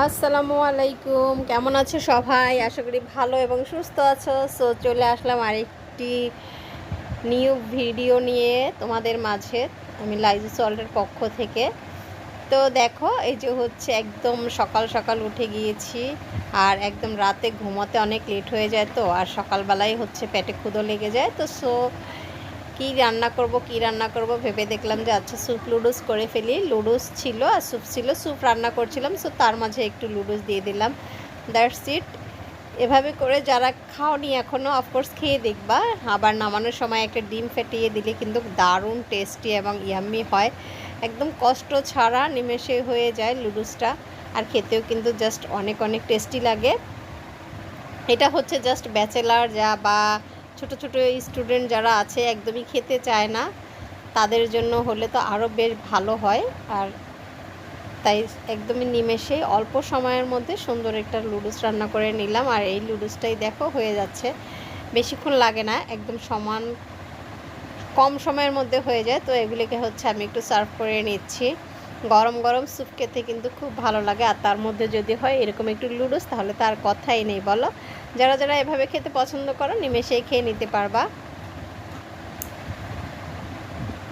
আসসালামু আলাইকুম। কেমন আছো সবাই? আশা করি ভালো এবং সুস্থ আছো। সো চলে আসলাম আরেকটি নিউ ভিডিও নিয়ে তোমাদের মাঝে, আমি লাইজু সল্টের পক্ষ থেকে। তো দেখো, এই যে হচ্ছে একদম সকাল সকাল উঠে গিয়েছি, আর একদম রাতে ঘুমোতে অনেক লেট হয়ে যায় তো, আর সকালবেলায় হচ্ছে পেটে ক্ষুদো লেগে যায় তো সো কি রান্না করব, কি রান্না করব, ভেবে দেখলাম যে আচ্ছা স্যুপ লুডুস করে ফেলি। লুডুস ছিল আর স্যুপ ছিল স্যুপ রান্না করছিলাম সো তার মাঝে একটু লুডুস দিয়ে দিলাম। দ্যাটস ইট এভাবে করে যারা খাওনি এখনও অফকোর্স খেয়ে দেখবা। আবার নামানোর সময় একটা ডিম ফেটিয়ে দিলে কিন্তু দারুণ টেস্টি এবং ইয়াম্মি হয়। একদম কষ্ট ছাড়া নিমেষে হয়ে যায় লুডুসটা আর খেতেও কিন্তু জাস্ট অনেক অনেক টেস্টি লাগে। এটা হচ্ছে জাস্ট ব্যাচেলার যা বা ছোট ছোট স্টুডেন্ট যারা আছে একদমই খেতে চায় না, তাদের জন্য হলে তো আরও বেশ ভালো হয়। আর তাই একদমই নিমেষে অল্প সময়ের মধ্যে সুন্দর একটা লুডুস রান্না করে নিলাম। আর এই লুডুসটাই দেখো হয়ে যাচ্ছে। বেশিক্ষণ লাগে না, একদম সমান কম সময়ের মধ্যে হয়ে যায়। তো এগুলিকে হচ্ছে আমি একটু সার্ভ করে নিচ্ছি। গরম গরম স্যুপ খেতে কিন্তু খুব ভালো লাগে। আর তার মধ্যে যদি হয় এরকম একটু লুডুস, তাহলে তার কথাই নেই, বলো? যারা যারা এভাবে খেতে পছন্দ করো, নিমেষেই খেয়ে নিতে পারবা।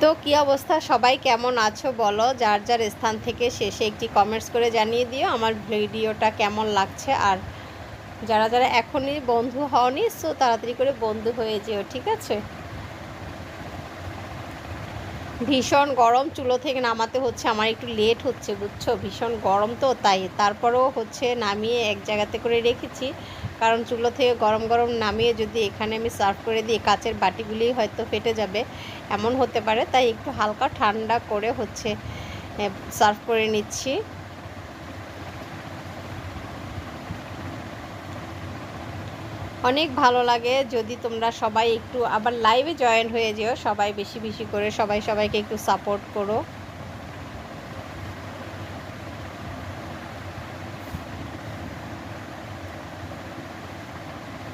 তো কি অবস্থা? সবাই কেমন আছো বলো? যার যার স্থান থেকে শেষে একটি কমেন্টস করে জানিয়ে দিও আমার ভিডিওটা কেমন লাগছে। আর যারা যারা এখনই বন্ধু হওনি সো তাড়াতাড়ি করে বন্ধু হয়ে যেও, ঠিক আছে? ভীষণ গরম, চুলো থেকে নামাতে হচ্ছে, আমার একটু লেট হচ্ছে, বুঝছ? ভীষণ গরম তো, তাই। তারপরেও হচ্ছে নামিয়ে এক জায়গাতে করে রেখেছি, কারণ চুলো থেকে গরম গরম নামিয়ে যদি এখানে আমি সার্ভ করে দিই, কাচের বাটিগুলি হয়তো ফেটে যাবে, এমন হতে পারে, তাই একটু হালকা ঠান্ডা করে হচ্ছে সার্ভ করে নিচ্ছি। অনেক ভালো লাগে যদি তোমরা সবাই একটু আবার লাইভে জয়েন হয়ে যেও, সবাই বেশি বেশি করে সবাই সবাইকে একটু সাপোর্ট করো।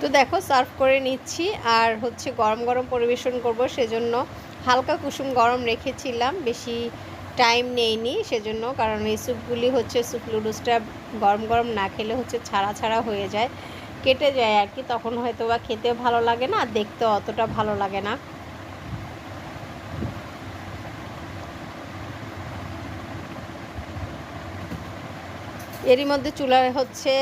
তো দেখো সার্ভ করে নিচ্ছি আর হচ্ছে গরম গরম পরিবেশন করব, সেজন্য হালকা কুসুম গরম রেখেছিলাম, বেশি টাইম নেইনি সেজন্য, কারণ এই স্যুপগুলি হচ্ছে স্যুপ লুডুসটা গরম গরম না খেলে হচ্ছে ছাড়া ছাড়া হয়ে যায়। কেটে যায় আর কি, তখন হয়তো বা খেতে ভালো লাগে না, দেখতে অতটা ভালো লাগে না। এরই মধ্যে চুলায় হচ্ছে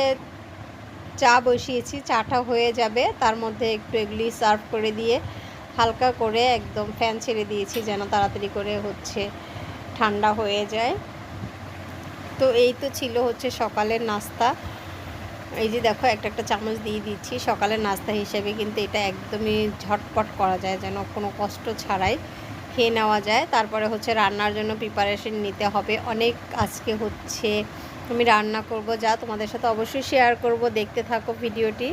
চা বসিয়েছি, চাটা হয়ে যাবে, তার মধ্যে একটু এগুলি সার্ভ করে দিয়ে হালকা করে একদম ফ্যান ছেড়ে দিয়েছি যেন তাড়াতাড়ি করে হচ্ছে ঠান্ডা হয়ে যায়। তো এই তো ছিল হচ্ছে সকালের নাস্তা। এই যে দেখো, একটা একটা চামচ দিয়ে দিচ্ছি। সকালের নাস্তা হিসেবে কিন্তু এটা একদমই ঝটপট করা যায়, যেন কোনো কষ্ট ছাড়াই খেয়ে নেওয়া যায়। তারপরে হচ্ছে রান্নার জন্য প্রিপারেশন নিতে হবে। অনেক আজকে হচ্ছে আমি রান্না করব, যা তোমাদের সাথে অবশ্যই শেয়ার করব। দেখতে থাকো ভিডিওটি।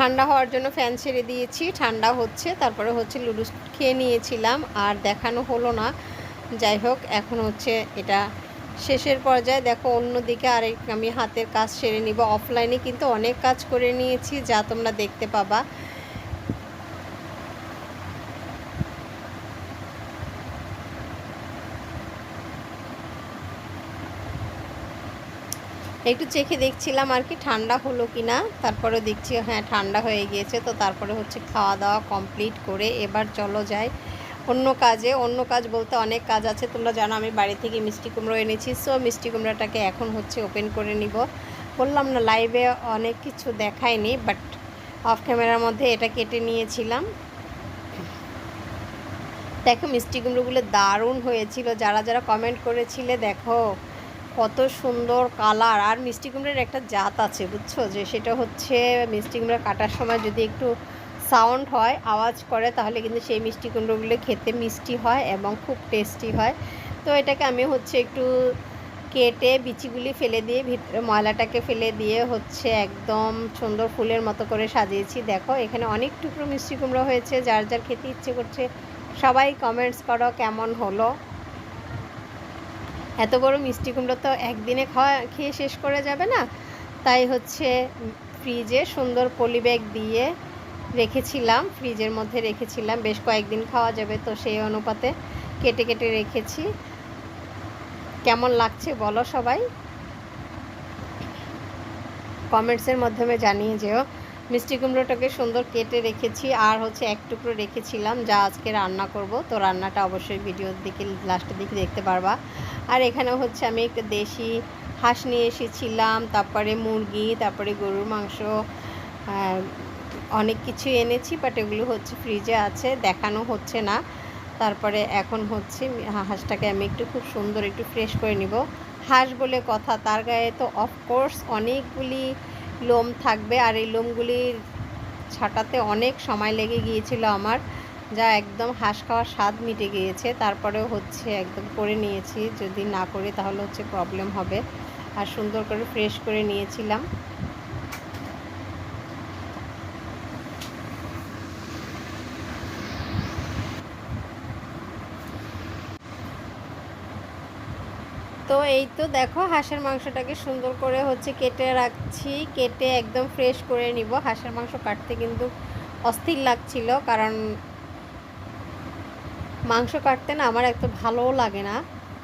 ঠান্ডা হওয়ার জন্য ফ্যান ছেড়ে দিয়েছি, ঠান্ডা হচ্ছে, তারপরে হচ্ছে লুডুস খেয়ে নিয়েছিলাম, আর দেখানো হলো না। যাই হোক, এখন হচ্ছে এটা শেষের পর্যায়ে। দেখো, অন্যদিকে আরেক আমি হাতের কাজ সেরে নিব। অফলাইনে কিন্তু অনেক কাজ করে নিয়েছি, যা তোমরা দেখতে পাবা। একটু চেখে দেখছিলাম আর কি, ঠান্ডা হলো কি না তারপরে দেখছি হ্যাঁ ঠান্ডা হয়ে গিয়েছে। তো তারপরে হচ্ছে খাওয়া দাওয়া কমপ্লিট করে এবার চলো যাই অন্য কাজে। অন্য কাজ বলতে অনেক কাজ আছে। তোমরা জানো আমি বাড়ি থেকে মিষ্টি কুমড়ো এনেছি। সো মিষ্টি কুমড়োটাকে এখন হচ্ছে ওপেন করে নিব। বললাম না লাইভে অনেক কিছু দেখায়নি বাট অফ ক্যামেরার মধ্যে এটা কেটে নিয়েছিলাম। দেখো, মিষ্টি কুমড়োগুলো দারুণ হয়েছিল। যারা যারা কমেন্ট করেছিলে, দেখো। কত সুন্দর কালার। আর মিষ্টি কুমড়োর একটা জাত আছে, বুঝছ? যে সেটা হচ্ছে মিষ্টি কুমড়ো কাটার সময় যদি একটু সাউন্ড হয়, আওয়াজ করে, তাহলে কিন্তু সেই মিষ্টি কুমড়োগুলো খেতে মিষ্টি হয় এবং খুব টেস্টি হয়। তো এটাকে আমি হচ্ছে একটু কেটে বিচিগুলি ফেলে দিয়ে ভিতরে ময়লাটাকে ফেলে দিয়ে হচ্ছে একদম সুন্দর ফুলের মতো করে সাজিয়েছি। দেখো, এখানে অনেক টুকরো মিষ্টি কুমড়ো হয়েছে, যার যার খেতে ইচ্ছে করছে, সবাই কমেন্টস করো কেমন হলো। এত বড় মিষ্টি কুমড়ো তো একদিনে খাওয়া, খেয়ে শেষ করে যাবে না। তাই হচ্ছে ফ্রিজে সুন্দর পলি ব্যাগ দিয়ে রেখেছিলাম ফ্রিজের মধ্যে রেখেছিলাম। বেশ কয়েকদিন খাওয়া যাবে তো সেই অনুপাতে কেটে কেটে রেখেছি। কেমন লাগছে বলো সবাই? কমেন্টসের মাধ্যমে জানিয়ে যেও। মিষ্টি কুমড়োটাকে সুন্দর কেটে রেখেছি, আর হচ্ছে এক টুকরো রেখেছিলাম, যা আজকে রান্না করব। তো রান্নাটা অবশ্যই ভিডিওর দিকে লাস্টের দিকে দেখতে পারবা। আর এখানে হচ্ছে আমি একটা দেশি হাঁস নিয়ে এসেছিলাম, তারপরে মুরগি, তারপরে গরুর মাংস অনেক কিছু এনেছি বাট এগুলো হচ্ছে ফ্রিজে আছে, দেখানো হচ্ছে না। তারপরে এখন হচ্ছে হাঁসটাকে আমি একটু খুব সুন্দর একটু ফ্রেশ করে নিব। হাঁস বলে কথা, তার গায়ে তো অফকোর্স অনেকগুলি লোম থাকবে, আর এই লোমগুলির ছাটাতে অনেক সময় লেগে গিয়েছিল আমার। যা একদম হাঁস খাওয়ার স্বাদ মিটে গিয়েছে। তারপরেও হচ্ছে একদম করে নিয়েছি। যদি না করি তাহলে হচ্ছে প্রবলেম হবে। আর সুন্দর করে ফ্রেশ করে নিয়েছিলাম। তো এই তো দেখো হাঁসের মাংসটাকে সুন্দর করে হচ্ছে কেটে রাখছি। কেটে একদম ফ্রেশ করে নিব। হাঁসের মাংস কাটতে কিন্তু অস্থির লাগছিল। কারণ মাংস কাটতে না আমার একটু ভালোও লাগে না।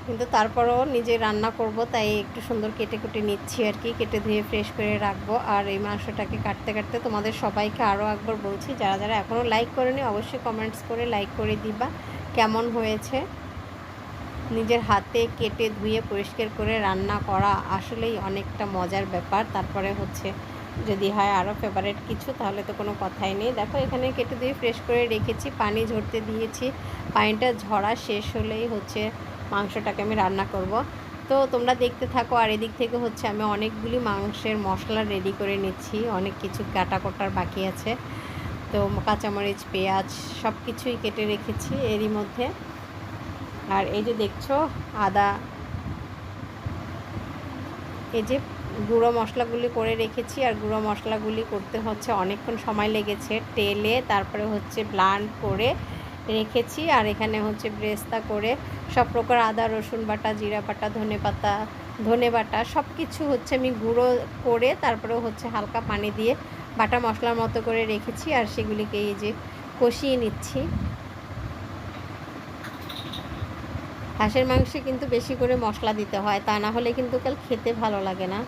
কিন্তু তারপরও নিজে রান্না করব, তাই একটু সুন্দর কেটে কুটে নিচ্ছি আর কি। কেটে ধুয়ে ফ্রেশ করে রাখব। আর এই মাংসটাকে কাটতে কাটতে তোমাদের সবাইকে আরও একবার বলছি, যারা যারা এখনও লাইক করেনি, অবশ্যই কমেন্টস করে লাইক করে দিবা, কেমন হয়েছে? নিজের হাতে কেটে ধুয়ে পরিষ্কার করে রান্না করা আসলেই অনেকটা মজার ব্যাপার। তারপরে হচ্ছে যদি হয় আরও ফেভারেট কিছু, তাহলে তো কোনো কথাই নেই। দেখো, এখানে কেটে দিয়ে ফ্রেশ করে রেখেছি, পানি ঝরতে দিয়েছি। পানিটা ঝরা শেষ হলেই হচ্ছে মাংসটাকে আমি রান্না করব। তো তোমরা দেখতে থাকো, আর এদিক থেকে হচ্ছে আমি অনেকগুলি মাংসের মশলা রেডি করে নিচ্ছি। অনেক কিছু কাটা কোটার বাকি আছে। তো কাঁচামরিচ, পেঁয়াজ সব কিছুই কেটে রেখেছি এরই মধ্যে। আর এই যে দেখছ, আদা, এই যে গুঁড়ো মশলাগুলি করে রেখেছি আর গুঁড়ো মশলাগুলি করতে হচ্ছে অনেকক্ষণ সময় লেগেছে তেলে, তারপরে হচ্ছে ব্লান্ড করে রেখেছি আর এখানে হচ্ছে ব্রেস্তা করে সব প্রকার আদা, রসুন বাটা, জিরা বাটা, ধনে পাতা, ধনে বাটা সব কিছু হচ্ছে আমি গুঁড়ো করে তারপরে হচ্ছে হালকা পানি দিয়ে বাটা মশলার মতো করে রেখেছি আর সেগুলিকে এই যে কষিয়ে নিচ্ছি। হাঁসের মাংসে কিন্তু বেশি করে মশলা দিতে হয়, তা না হলে কিন্তু কাল খেতে ভালো লাগে না।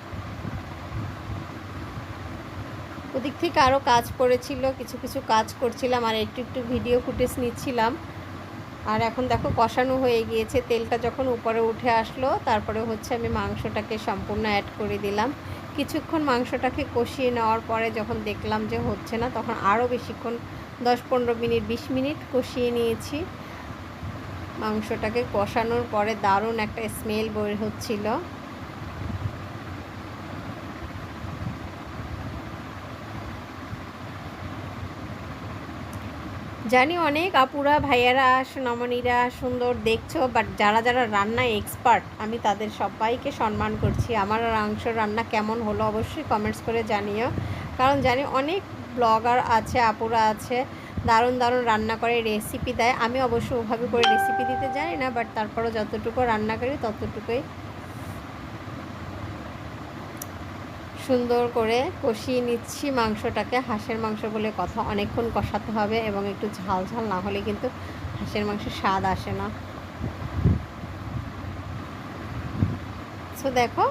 ওদিক থেকে আরও কাজ পড়েছিল, কিছু কিছু কাজ করছিলাম আর একটু একটু ভিডিও ফুটেজ নিচ্ছিলাম। আর এখন দেখো কষানো হয়ে গিয়েছে, তেলটা যখন উপরে উঠে আসলো, তারপরে হচ্ছে আমি মাংসটাকে সম্পূর্ণ অ্যাড করে দিলাম। কিছুক্ষণ মাংসটাকে কষিয়ে নেওয়ার পরে যখন দেখলাম যে হচ্ছে না, তখন আরও বেশিক্ষণ, দশ পনেরো মিনিট, বিশ মিনিট কষিয়ে নিয়েছি। মাংসটাকে কষানোর পরে দারুণ একটা স্মেল বের হচ্ছিল। জানি অনেক আপুরা, ভাইয়ারা নমনীরা সুন্দর দেখছ বাট যারা যারা রান্নায় এক্সপার্ট আমি তাদের সবাইকে সম্মান করছি। আমার মাংস রান্না কেমন হলো অবশ্যই কমেন্টস করে জানিও। কারণ জানি অনেক ব্লগার আছে, আপুরা আছে, দারুণ দারুণ রান্না করে রেসিপি দেয়। আমি অবশ্য ওভাবে করে রেসিপি দিতে জানি না বাট তারপরও যতটুকু রান্না করি, ততটুকুই সুন্দর করে কষিয়ে নিচ্ছি মাংসটাকে। হাঁসের মাংস বলে কথা অনেকক্ষণ কষাতে হবে এবং একটু ঝাল ঝাল না হলে কিন্তু হাঁসের মাংসের স্বাদ আসে না। সো দেখো,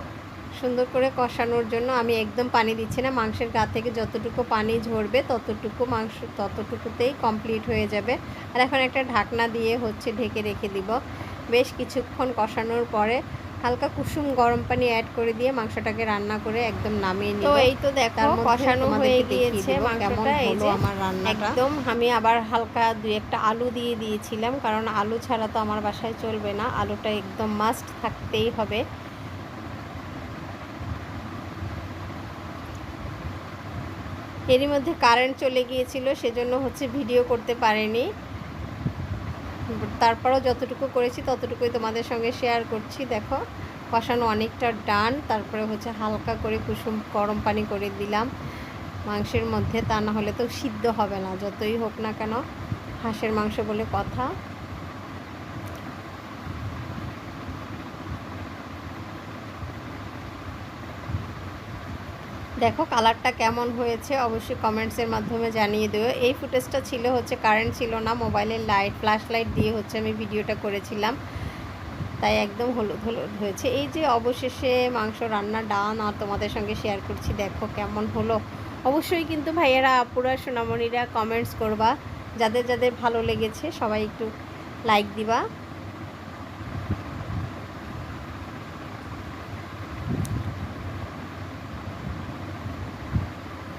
সুন্দর করে কষানোর জন্য আমি একদম পানি দিচ্ছি না। মাংসের গা থেকে যতটুকু পানি ঝরবে ততটুকু মাংস, ততটুকুতেই কমপ্লিট হয়ে যাবে। আর এখন একটা ঢাকনা দিয়ে হচ্ছে ঢেকে রেখে দিব। বেশ কিছুক্ষণ কষানোর পরে হালকা কুসুম গরম পানি অ্যাড করে দিয়ে মাংসটাকে রান্না করে একদম নামিয়ে নিব। তো এই তো দেখো কষানো হয়ে গিয়েছে মাংসটা এই যে আমার রান্না একদম আমি আবার হালকা দুই একটা আলু দিয়ে দিয়েছিলাম কারণ আলু ছাড়া তো আমার বাসায় চলবে না আলুটা একদম মাস্ট থাকতেই হবে। এরই মধ্যে কারেন্ট চলে গিয়েছিল সেজন্য হচ্ছে ভিডিও করতে পারেনি। তারপরও যতটুকু করেছি, ততটুকুই তোমাদের সঙ্গে শেয়ার করছি। দেখো, কষানো অনেকটা ডান তারপরে হচ্ছে হালকা করে কুসুম, গরম পানি করে দিলাম। মাংসের মধ্যে তা না হলে তো সিদ্ধ হবে না, যতই হোক না কেন, হাঁসের মাংস বলে কথা। দেখো কালারটা কেমন হয়েছে, অবশ্যই কমেন্টসের মাধ্যমে জানিয়ে দেবো এই ফুটেজটা ছিল হচ্ছে কারেন্ট ছিল না মোবাইলের লাইট ফ্ল্যাশ লাইট দিয়ে হচ্ছে আমি ভিডিওটা করেছিলাম। তাই একদম হলুদ হলুদ হয়েছে। এই যে অবশেষে মাংস রান্না ডান আর তোমাদের সঙ্গে শেয়ার করছি, দেখো কেমন হলো। অবশ্যই কিন্তু ভাইয়েরা, আপুরা, সোনামণিরা কমেন্টস করবা। যাদের যাদের ভালো লেগেছে, সবাই একটু লাইক দিবা।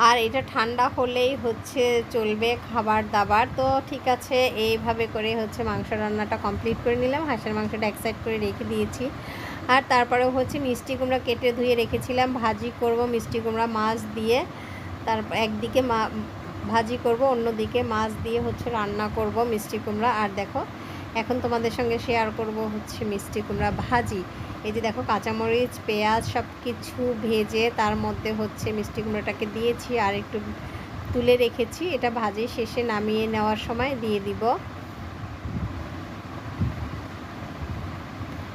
আর এটা ঠান্ডা হলেই হচ্ছে চলবে খাবার দাবার তো ঠিক আছে, এইভাবে করে হচ্ছে মাংস রান্নাটা কমপ্লিট করে নিলাম। হাঁসের মাংসটা এক সাইড করে রেখে দিয়েছি। আর তারপরে হচ্ছে মিষ্টি কুমড়া কেটে ধুয়ে রেখেছিলাম। ভাজি করব মিষ্টি কুমড়া মাছ দিয়ে। তারপর একদিকে মা, ভাজি করব, অন্যদিকে মাছ দিয়ে হচ্ছে রান্না করব মিষ্টি কুমড়া। আর দেখো, এখন তোমাদের সঙ্গে শেয়ার করব হচ্ছে মিষ্টি কুমড়া ভাজি। এই যে দেখো কাঁচামরিচ, পেঁয়াজ সব কিছু ভেজে তার মধ্যে হচ্ছে মিষ্টি কুমড়োটাকে দিয়েছি আর একটু তুলে রেখেছি। এটা ভাজে শেষে নামিয়ে নেওয়ার সময় দিয়ে দিব।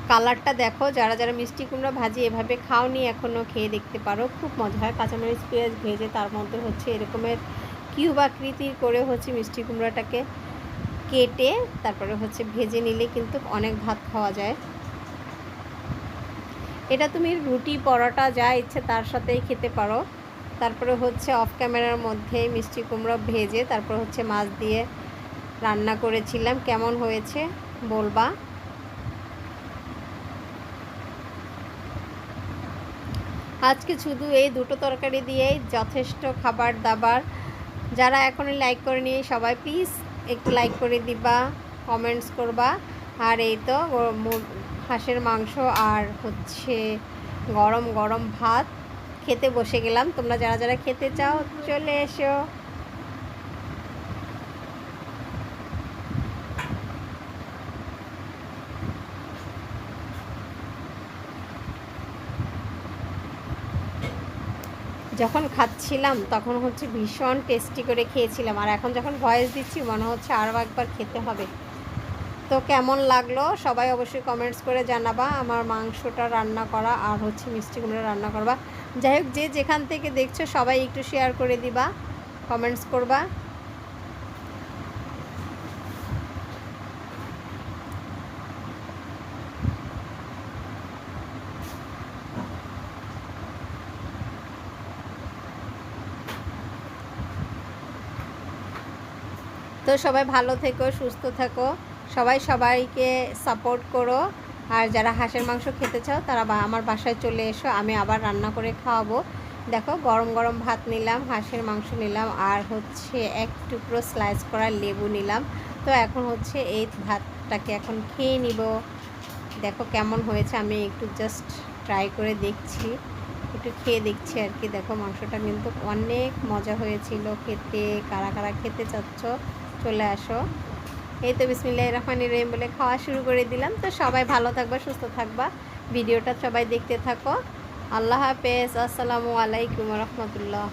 কালারটা দেখো, যারা যারা মিষ্টি কুমড়ো ভাজি এভাবে খাওনি এখনও খেয়ে দেখতে পারো, খুব মজা হয়। কাঁচামরিচ, পেঁয়াজ ভেজে তার মধ্যে হচ্ছে এরকমের কিউব আকৃতির করে হচ্ছে মিষ্টি কুমড়োটাকে কেটে তারপরে হচ্ছে ভেজে নিলে কিন্তু অনেক ভাত খাওয়া যায়। এটা তুমি রুটি, পরোটা, যা ইচ্ছে তার সাথেই খেতে পারো। তারপরে হচ্ছে অফ ক্যামেরার মধ্যে মিষ্টি কুমড়ো ভেজে তারপর হচ্ছে মাছ দিয়ে রান্না করেছিলাম। কেমন হয়েছে বলবা? আজকে শুধু এই দুটো তরকারি দিয়েই যথেষ্ট খাবার দাবার। যারা এখনই লাইক করে নিয়ে সবাই প্লিজ একটু লাইক করে দিবা কমেন্টস করবা। আর এই তো হাঁসের মাংস আর হচ্ছে গরম গরম ভাত। খেতে বসে গেলাম। তোমরা যারা যারা খেতে চাও, চলে এসো। যখন খাচ্ছিলাম, তখন হচ্ছে ভীষণ টেস্টি করে খেয়েছিলাম। আর এখন যখন ভয়েস দিচ্ছি, মনে হচ্ছে আরও একবার খেতে হবে। তো কেমন লাগল? সবাই অবশ্যই কমেন্টস করে জানাবা। আমার মাংসটা রান্না করা আর হচ্ছে মিষ্টিগুলো রান্না করবা। যাই হোক, যে যেখান থেকে দেখছ সবাই একটু শেয়ার করে দিবা কমেন্টস করবা। তো সবাই ভালো থেকো, সুস্থ থাকো। সবাই সবাইকে সাপোর্ট করো। আর যারা হাঁসের মাংস খেতে চাও, তারা আমার বাসায় চলে এসো, আমি আবার রান্না করে খাওয়াবো। দেখো, গরম গরম ভাত নিলাম, হাঁসের মাংস নিলাম, আর হচ্ছে এক টুকরো স্লাইস করা লেবু নিলাম। তো এখন হচ্ছে এই ভাতটাকে এখন খেয়ে নিব। দেখো কেমন হয়েছে, আমি একটু জাস্ট ট্রাই করে দেখছি। একটু খেয়ে দেখছি আর কি। দেখো, মাংসটা কিন্তু অনেক মজা হয়েছিল খেতে। কারা কারা খেতে চাচ্ছ, চলে আসো। এই তো বিসমিল্লাহ রহমান রহিম বলে খাওয়া শুরু করে দিলাম। তো সবাই ভালো থাকবা, সুস্থ থাকবা। ভিডিওটা সবাই দেখতে থাকো। আল্লাহ হাফেজ। আসসালামু আলাইকুম রহমতুল্লাহ।